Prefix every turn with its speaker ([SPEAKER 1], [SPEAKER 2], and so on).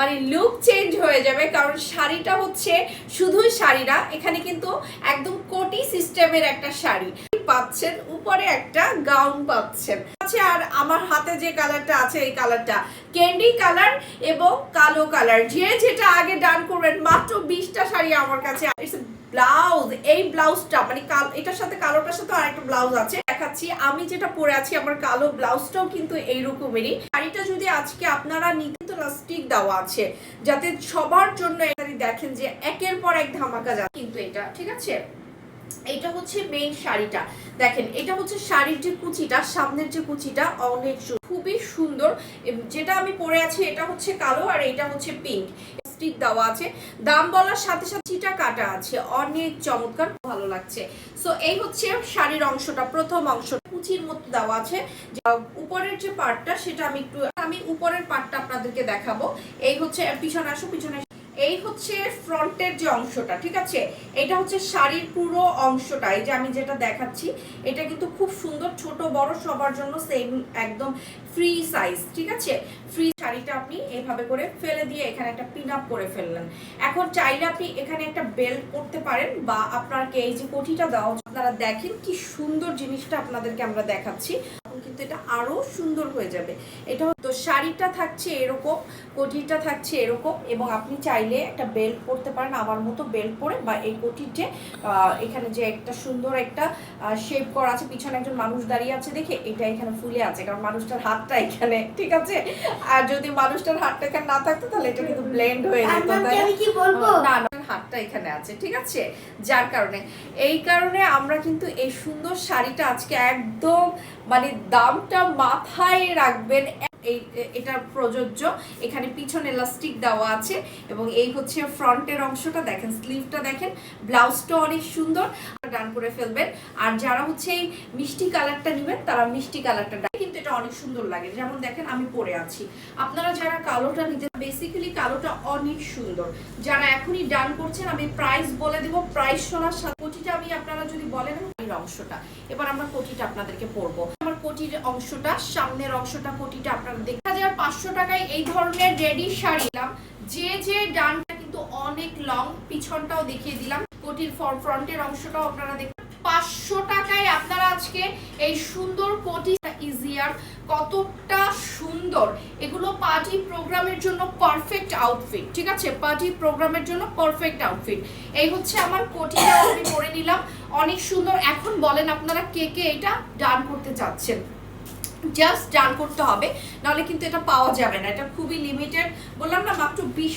[SPEAKER 1] মানে look change হয়ে যাবে, কারণ শাড়িটা হচ্ছে শুধুই শাড়ি না, এখানে কিন্তু একদম কোটি সিস্টেমের একটা শাড়ি। পাচ্ছেন, উপরে একটা গাউন পাচ্ছেন। আছে আর আমার হাতে যে কালারটা আছে, এই কালারটা ক্যান্ডি কালার এবং কালো কালার যে যেটা আগে ডান করবেন, মাত্র বিশটা শাড়ি আমার কাছে ব্লাউজ এই ব্লাউজটা মানে এটার সাথে কালোটার সাথে আরেকটা ব্লাউজ আছে। দেখাচ্ছি। আমি যেটা পরে আছি, আমার কালো ব্লাউজটাও কিন্তু এইরকমেরই। শাড়িটা যদি আজকে আপনারা দেওয়া আছে, যাতে সবার জন্য দেখেন যে একের পর এক ধামাকা যাচ্ছে। কিন্তু এটা, ঠিক আছে? এটা হচ্ছে মেইন শাড়িটা। দেখেন, এটা হচ্ছে শাড়ির যে কুচিটা, সামনের যে কুচিটা, অনেক খুবই সুন্দর। যেটা আমি পরে আছি, এটা হচ্ছে কালো আর এটা হচ্ছে পিঙ্ক স্টিক দেওয়া আছে। দাম বলার সাথে সাথে চিটা কাটা আছে। অনেক চমৎকার, ভালো লাগছে। সো এই হচ্ছে শাড়ির অংশটা, প্রথম অংশ। কুচির মতো দেওয়া আছে। উপরের যে পার্টটা সেটা আমি একটু, আমি উপরের পার্টটা আপনাদেরকে দেখাবো। এই হচ্ছে, পিছনে আসো, পিছনে এই হচ্ছে ফ্রন্টের যে অংশটা, ঠিক আছে? এটা হচ্ছে শাড়ির পুরো অংশটা। এই যে আমি যেটা দেখাচ্ছি, এটা কিন্তু খুব সুন্দর, ছোট, বড়, সবার জন্য সেম একদম ফ্রি সাইজ ঠিক আছে? ফ্রি শাড়িটা আপনি এভাবে করে ফেলে দিয়ে এখানে একটা পিন আপ করে ফেললেন। এখন চাইলে আপনি এখানে একটা বেল্ট করতে পারেন বা আপনাকে এই যে কোটিটা দাও আপনারা দেখেন কি সুন্দর জিনিসটা আপনাদেরকে আমরা দেখাচ্ছি। কিন্তু এটা আরও সুন্দর হয়ে যাবে। এটা তো শাড়িটা থাকছে এরকম কোটিটা থাকছে এরকম এবং আপনি চাইলে একটা বেল্ট পরতে পারেন আমার মতো বেল্ট পরে বা এই আহ, এখানে যে একটা সুন্দর একটা শেপ করা আছে পিছনে একজন মানুষ দাঁড়িয়ে আছে দেখে এটা এখানে ফুলে আছে কারণ মানুষটার হাতটা এখানে ঠিক আছে? আর যদি মানুষটার হাতটা এখানে না থাকতো তাহলে এটা কিন্তু ব্লেন্ড হয়ে যেত না? হাতটা এখানে আছে, ঠিক আছে? যার কারণে। এই কারণে আমরা কিন্তু এই সুন্দর শাড়িটা আজকে একদম মানে দামটা মাথায় রাখবেন। এই এটার প্রযোজ্য। এখানে পিছনে ইলাস্টিক দেওয়া আছে এবং এই হচ্ছে ফ্রন্টের অংশটা দেখেন স্লিভটা দেখেন। ব্লাউজটা অনেক সুন্দর। ডান করে ফেলবেন। আর যারা হচ্ছে এই মিষ্টি কালারটা নেবেন, তারা মিষ্টি কালারটা এটা অনেক সুন্দর লাগে। যেমন দেখেন আমি পরে আছি। আপনারা যারা কালোটা নিতে বেসিক্যালি কালোটা অনেক সুন্দর। যারা এখনই ডান করছেন, আমি প্রাইস বলে দেব। প্রাইস শোনার সাথে কোটিটা আমি আপনারা যদি বলেন অংশটা। এবার আমরা কোটিটা আপনাদেরকে পরবো। আমার কোটির অংশটা, সামনের অংশটা কোটিটা আপনারা দেখা হাজার পাঁচশো টাকায় এই ধরনের রেডি শাড়ি দিলাম যে যে ডানটা কিন্তু অনেক লং পিছনটাও দেখিয়ে দিলাম। কোটির ফ্রন্টের অংশটাও আপনারা দেখুন পাঁচশো টাকায় আপনারা আজকে এই সুন্দর কোটি ইজিয়ার কতটা সুন্দর। এগুলো পার্টি প্রোগ্রামের জন্য পারফেক্ট আউটফিট ঠিক আছে? পার্টি প্রোগ্রামের জন্য পারফেক্ট আউটফিট এই হচ্ছে আমার কোটিটা, আমি পরে নিলাম। অনেক সুন্দর। এখন বলেন আপনারা কে কে এটা ডান করতে চাচ্ছেন। জাস্ট ডান করতে হবে, নাহলে কিন্তু এটা পাওয়া যাবে না। এটা খুবই লিমিটেড বললাম না, মাত্র বিশ